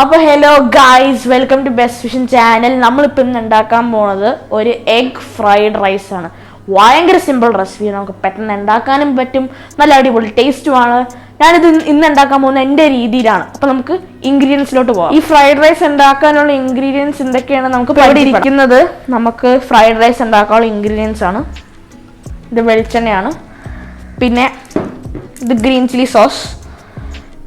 അപ്പോൾ hello guys welcome to best vision channel നമ്മളിപ്പോൾ ഇന്ന് ഉണ്ടാക്കാൻ പോണത് ഒരു എഗ് ഫ്രൈഡ് റൈസ് ആണ്. ഭയങ്കര സിമ്പിൾ റെസിപ്പി നമുക്ക് പെട്ടെന്ന് ഉണ്ടാക്കാനും പറ്റും. നല്ല അടിപൊളി ടേസ്റ്റുമാണ് ഞാനിത് ഇന്ന് ഉണ്ടാക്കാൻ പോകുന്നത് എന്റെ രീതിയിലാണ്. അപ്പോൾ നമുക്ക് ഇൻഗ്രീഡിയൻസിലോട്ട് പോകാം. ഈ ഫ്രൈഡ് റൈസ് ഉണ്ടാക്കാനുള്ള ഇൻഗ്രീഡിയൻസ് എന്തൊക്കെയാണ് നമുക്ക് ഇവിടെ ഇരിക്കുന്നത് നമുക്ക് ഫ്രൈഡ് റൈസ് ഉണ്ടാക്കാനുള്ള ഇൻഗ്രീഡിയൻസ് ആണ്. ഇത് വെളിച്ചെണ്ണയാണ്. പിന്നെ ഇത് ഗ്രീൻ ചില്ലി സോസ്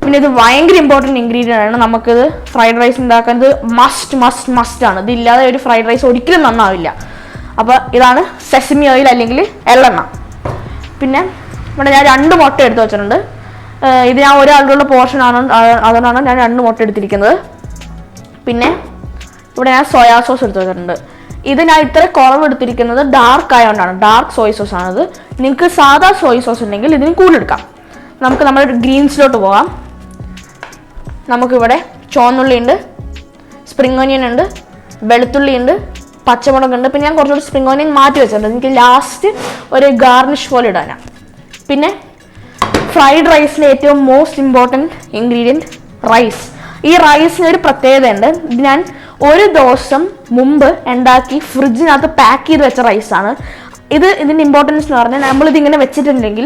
പിന്നെ ഇത് ഭയങ്കര ഇമ്പോർട്ടന്റ് ഇൻഗ്രീഡിയന്റ് ആണ്. നമുക്കിത് ഫ്രൈഡ് റൈസ് ഉണ്ടാക്കാൻ ഇത് മസ്റ്റ് മസ്റ്റ് മസ്റ്റ് ആണ് ഇതില്ലാതെ ഒരു ഫ്രൈഡ് റൈസ് ഒരിക്കലും നന്നാവില്ല. അപ്പോൾ ഇതാണ് സെസമി ഓയിൽ അല്ലെങ്കിൽ എള്ളെണ്ണ. പിന്നെ ഇവിടെ ഞാൻ രണ്ട് മുട്ട എടുത്ത് വെച്ചിട്ടുണ്ട്. ഇത് ഞാൻ ഒരാളുടെ പോർഷൻ ആണ്. അതുകൊണ്ടാണ് ഞാൻ രണ്ട് മുട്ട എടുത്തിരിക്കുന്നത്. പിന്നെ ഇവിടെ ഞാൻ സോയാ സോസ് എടുത്ത് വെച്ചിട്ടുണ്ട്. ഇത് ഞാൻ ഇത്ര കുറവ് എടുത്തിരിക്കുന്നത് ഡാർക്ക് ആയതുകൊണ്ടാണ് ഡാർക്ക് സോയ സോസ് ആണത്. നിങ്ങൾക്ക് സാധാ സോയ സോസ് ഉണ്ടെങ്കിൽ ഇതിന് കൂടുതലെടുക്കാം നമുക്ക് നമ്മുടെ ഗ്രീൻസിലോട്ട് പോകാം. നമുക്കിവിടെ ചോന്നുള്ളി ഉണ്ട് സ്പ്രിംഗ് ഓനിയൻ ഉണ്ട് വെളുത്തുള്ളി ഉണ്ട് പച്ചമുളക് ഉണ്ട് പിന്നെ ഞാൻ കുറച്ചുകൂടി സ്പ്രിംഗ് ഓനിയൻ മാറ്റി വെച്ചിട്ടുണ്ട്. എനിക്ക് ലാസ്റ്റ് ഒരു ഗാർണിഷ് പോലെ ഇടാനാണ് പിന്നെ ഫ്രൈഡ് റൈസിലെ ഏറ്റവും മോസ്റ്റ് ഇമ്പോർട്ടന്റ് ഇൻഗ്രീഡിയന്റ് റൈസ് ഈ റൈസിന് ഒരു പ്രത്യേകത ഉണ്ട് ഞാൻ ഒരു ദിവസം മുമ്പ് ഉണ്ടാക്കി ഫ്രിഡ്ജിനകത്ത് പാക്ക് ചെയ്ത് വെച്ച റൈസാണ് ഇത് ഇതിന്റെ ഇമ്പോർട്ടൻസ് എന്ന് പറഞ്ഞാൽ നമ്മളിതിങ്ങനെ വെച്ചിട്ടുണ്ടെങ്കിൽ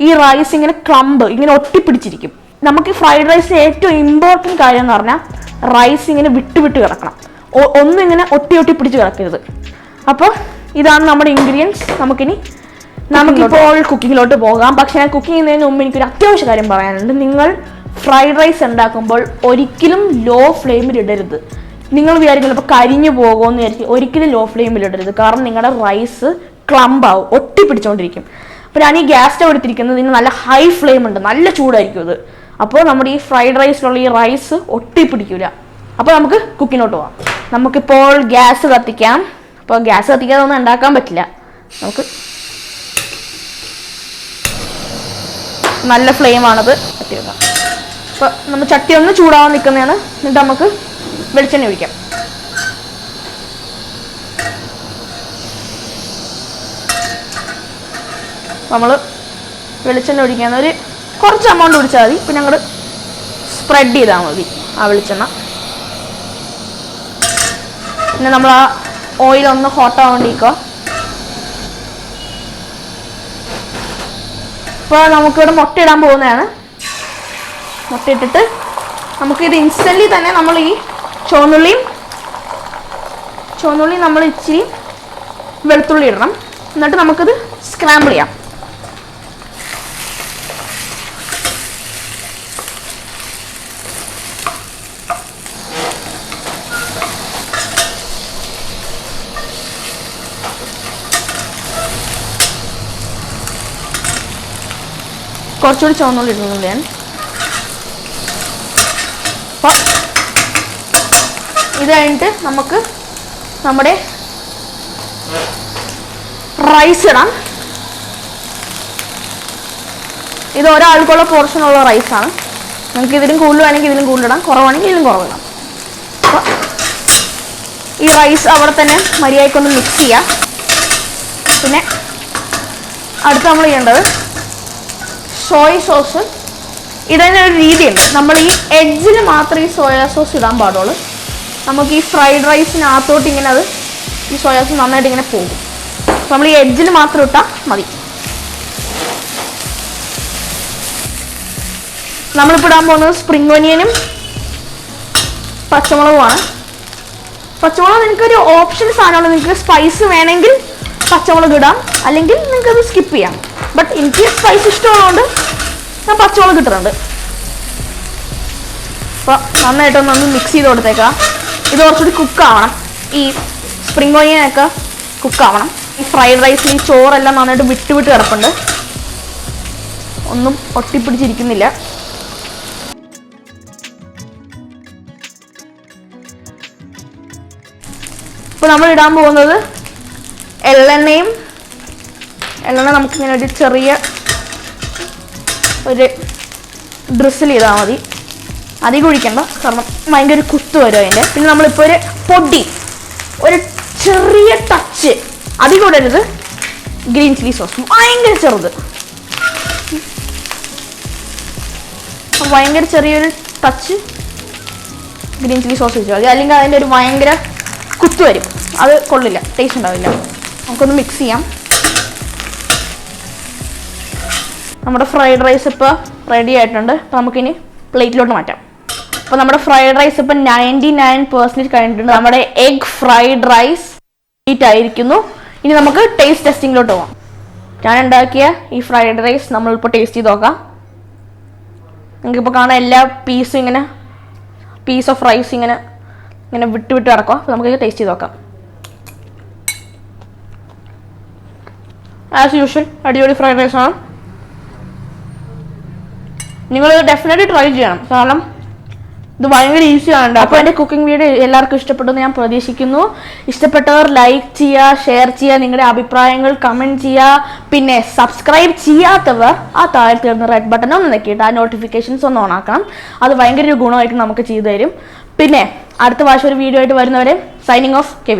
ഈ റൈസ് ഇങ്ങനെ ക്ലമ്പ് ഇങ്ങനെ ഒട്ടിപ്പിടിച്ചിരിക്കും. നമുക്ക് ഫ്രൈഡ് റൈസ് ഏറ്റവും ഇമ്പോർട്ടന്റ് കാര്യം എന്ന് പറഞ്ഞാൽ റൈസ് ഇങ്ങനെ വിട്ട് വിട്ട് കിടക്കണം. ഒന്നും ഇങ്ങനെ ഒട്ടി ഒട്ടി പിടിച്ച് കിടക്കരുത്. അപ്പോൾ ഇതാണ് നമ്മുടെ ഇൻഗ്രീഡിയൻസ് നമുക്കിനി നമുക്കിപ്പോൾ കുക്കിങ്ങിലോട്ട് പോകാം. പക്ഷേ ഞാൻ കുക്കിംഗ് ചെയ്യുന്നതിന് മുമ്പ് എനിക്കൊരു അത്യാവശ്യ കാര്യം പറയാനുണ്ട്. നിങ്ങൾ ഫ്രൈഡ് റൈസ് ഉണ്ടാക്കുമ്പോൾ ഒരിക്കലും ലോ ഫ്ലെയിമിൽ ഇടരുത്. നിങ്ങൾ വിചാരിക്കുന്നത് ഇപ്പോൾ കരിഞ്ഞു പോകുമെന്ന് വിചാരിക്കും ഒരിക്കലും ലോ ഫ്ലെയിമിൽ ഇടരുത്. കാരണം നിങ്ങളുടെ റൈസ് ക്ലമ്പാവും ആവും ഒട്ടി പിടിച്ചുകൊണ്ടിരിക്കും അപ്പോൾ ഞാൻ ഈ ഗ്യാസ് സ്റ്റവ് എടുത്തിരിക്കുന്നത് ഇതിന് നല്ല ഹൈ ഫ്ലെയിം ഉണ്ട്. നല്ല ചൂടായിരിക്കും ഇത് അപ്പോൾ നമ്മുടെ ഈ ഫ്രൈഡ് റൈസിലുള്ള ഈ റൈസ് ഒട്ടി അപ്പോൾ നമുക്ക് കുക്കിനോട്ട് പോവാം. നമുക്കിപ്പോൾ ഗ്യാസ് കത്തിക്കാം. അപ്പോൾ ഗ്യാസ് കത്തിക്കാതെ ഒന്നും ഉണ്ടാക്കാൻ പറ്റില്ല. നമുക്ക് നല്ല ഫ്ലെയിമാണത് കത്തി വെക്കാം അപ്പോൾ നമ്മൾ ചട്ടി ഒന്ന് ചൂടാവാൻ നിൽക്കുന്നതാണ്. എന്നിട്ട് നമുക്ക് വെളിച്ചെണ്ണ ഒഴിക്കാം. നമ്മൾ വെളിച്ചെണ്ണ ഒഴിക്കാൻ ഒരു കുറച്ച് എമൗണ്ട് പിടിച്ചാൽ മതി. പിന്നെ അങ്ങോട്ട് സ്പ്രെഡ് ചെയ്താൽ മതി. ആ വെളിച്ചെണ്ണ. പിന്നെ നമ്മൾ ആ ഓയിൽ ഒന്ന് ഹോട്ട് ആവേണ്ടിക്കോ ഇപ്പോൾ നമുക്കിവിടെ മുട്ട ഇടാൻ പോകുന്നതാണ്. മുട്ട ഇട്ടിട്ട് നമുക്കിത് ഇൻസ്റ്റന്റ്ലി തന്നെ നമ്മൾ ഈ ചുവന്നുള്ളിയും ചുവന്നുള്ളി നമ്മൾ ഇച്ചിരി വെളുത്തുള്ളി ഇടണം. എന്നിട്ട് നമുക്കിത് സ്ക്രാമ്പിൾ ചെയ്യാം. കുറച്ചുകൂടി ചുവന്നുള്ളി ഇടുന്നുണ്ട് ഞാൻ അപ്പം ഇത് കഴിഞ്ഞിട്ട് നമുക്ക് നമ്മുടെ റൈസ് ഇടാം. ഇത് ഒരാൾക്കുള്ള പോർഷനുള്ള റൈസാണ് നമുക്ക് ഇതിലും കൂടുതൽ വേണമെങ്കിൽ ഇതിലും കൂടുതലിടാം കുറവാണെങ്കിൽ ഇതിലും കുറവിടാം അപ്പോൾ ഈ റൈസ് അവിടെ തന്നെ മര്യാദയ്ക്കൊന്ന് മിക്സ് ചെയ്യാം. പിന്നെ അടുത്ത് നമ്മൾ ചെയ്യേണ്ടത് സോയ സോസ് ഇടാൻ ഒരു രീതിയുണ്ട്. നമ്മൾ ഈ എഡ്ജിൽ മാത്രമേ ഈ സോയാ സോസ് ഇടാൻ പാടുള്ളൂ. നമുക്ക് ഈ ഫ്രൈഡ് റൈസിനകത്തോട്ട് ഇങ്ങനെ അത് ഈ സോയാ സോസ് നന്നായിട്ട് ഇങ്ങനെ പോകും. അപ്പം നമ്മൾ ഈ എഡ്ജിൽ മാത്രം ഇട്ടാൽ മതി. നമ്മളിപ്പോൾ ഇടാൻ പോകുന്നത് സ്പ്രിംഗ് ഒനിയനും പച്ചമുളകുമാണ്. പച്ചമുളക് നിങ്ങൾക്ക് ഒരു ഓപ്ഷൻ സാധനമാണ് നിങ്ങൾക്ക് സ്പൈസ് വേണമെങ്കിൽ പച്ചമുളക് ഇടാം. അല്ലെങ്കിൽ നിങ്ങൾക്കത് സ്കിപ്പ് ചെയ്യാം. ബട്ട് എനിക്ക് സ്പൈസ് ഇഷ്ടമുള്ളതുകൊണ്ട് ഞാൻ പച്ചമുളക് ഇട്ടിട്ടുണ്ട്. അപ്പോൾ നന്നായിട്ടൊന്ന് ഒന്ന് മിക്സ് ചെയ്ത് കൊടുത്തേക്കാം. ഇത് കുറച്ചുകൂടി കുക്കാവണം ഈ സ്പ്രിംഗ് ഓണിയനൊക്കെ കുക്കാവണം ഈ ഫ്രൈഡ് റൈസിൽ ഈ ചോറെല്ലാം നന്നായിട്ട് വിട്ട് വിട്ട് കിടപ്പുണ്ട്. ഒന്നും ഒട്ടിപ്പിടിച്ചിരിക്കുന്നില്ല ഇപ്പോൾ നമ്മൾ ഇടാൻ പോകുന്നത് എള്ളെണ്ണയും എള്ളെണ്ണ നമുക്കിങ്ങനെ ഒരു ചെറിയ ഒരു ഡ്രസ്സിൽ ചെയ്താൽ മതി. അധികം ഒഴിക്കണ്ട കാരണം ഭയങ്കര ഒരു കുത്ത് വരും അതിന്റെ പിന്നെ നമ്മളിപ്പോൾ ഒരു പൊടി ഒരു ചെറിയ ടച്ച് അധികം ഇടരുത് ഗ്രീൻ ചില്ലി സോസ്. ഭയങ്കര ചെറുത്. ഭയങ്കര ചെറിയൊരു ടച്ച് ഗ്രീൻ ചില്ലി സോസ് വെച്ചാൽ മതി. അല്ലെങ്കിൽ അതിന്റെ ഒരു ഭയങ്കര കുത്ത് വരും. അത് കൊള്ളില്ല. ടേസ്റ്റ് ഉണ്ടാവില്ല. നമുക്കൊന്ന് മിക്സ് ചെയ്യാം. നമ്മുടെ ഫ്രൈഡ് റൈസ് ഇപ്പോൾ റെഡി ആയിട്ടുണ്ട്. അപ്പോൾ നമുക്കിനി പ്ലേറ്റിലോട്ട് മാറ്റാം. അപ്പോൾ നമ്മുടെ ഫ്രൈഡ് റൈസ് ഇപ്പം നയന്റി നയൻ പെർസെന്റേജ് കഴിഞ്ഞിട്ടുണ്ട്. നമ്മുടെ എഗ് ഫ്രൈഡ് റൈസ് ഹീറ്റ് ആയിരിക്കുന്നു. ഇനി നമുക്ക് ടേസ്റ്റ് ടെസ്റ്റിങ്ങിലോട്ട് പോകാം ഞാൻ ഉണ്ടാക്കിയ ഈ ഫ്രൈഡ് റൈസ് നമ്മളിപ്പോൾ ടേസ്റ്റ് ചെയ്ത് നോക്കാം. നിങ്ങൾക്കിപ്പോൾ കാണാൻ എല്ലാ പീസും ഇങ്ങനെ പീസ് ഓഫ് റൈസ് ഇങ്ങനെ ഇങ്ങനെ വിട്ട് വിട്ട് കിടക്കുക അപ്പോൾ നമുക്ക് ടേസ്റ്റ് ചെയ്ത് നോക്കാം. ആസ് യൂഷ്വൽ അടിപൊളി ഫ്രൈഡ് റൈസ് ആണ്. നിങ്ങൾ ഡെഫിനറ്റ്ലി ട്രൈ ചെയ്യണം. കാരണം ഇത് ഭയങ്കര ഈസിയാണ് അപ്പോൾ എന്റെ കുക്കിംഗ് വീഡിയോ എല്ലാവർക്കും ഇഷ്ടപ്പെട്ടെന്ന് ഞാൻ പ്രതീക്ഷിക്കുന്നു. ഇഷ്ടപ്പെട്ടവർ ലൈക്ക് ചെയ്യുക ഷെയർ ചെയ്യുക നിങ്ങളുടെ അഭിപ്രായങ്ങൾ കമന്റ് ചെയ്യുക പിന്നെ സബ്സ്ക്രൈബ് ചെയ്യാത്തവർ ആ താഴെ തീർന്ന റെഡ് ബട്ടൺ ഒന്ന് നെക്കിയിട്ട് ആ നോട്ടിഫിക്കേഷൻസ് ഒന്ന് ഓണാക്കണം അത് ഭയങ്കര ഒരു ഗുണമായിട്ട് നമുക്ക് ചെയ്തു തരും. പിന്നെ അടുത്ത പ്രാവശ്യം ഒരു വീഡിയോ ആയിട്ട് വരുന്നവരെ സൈനിങ് ഓഫ് കെവി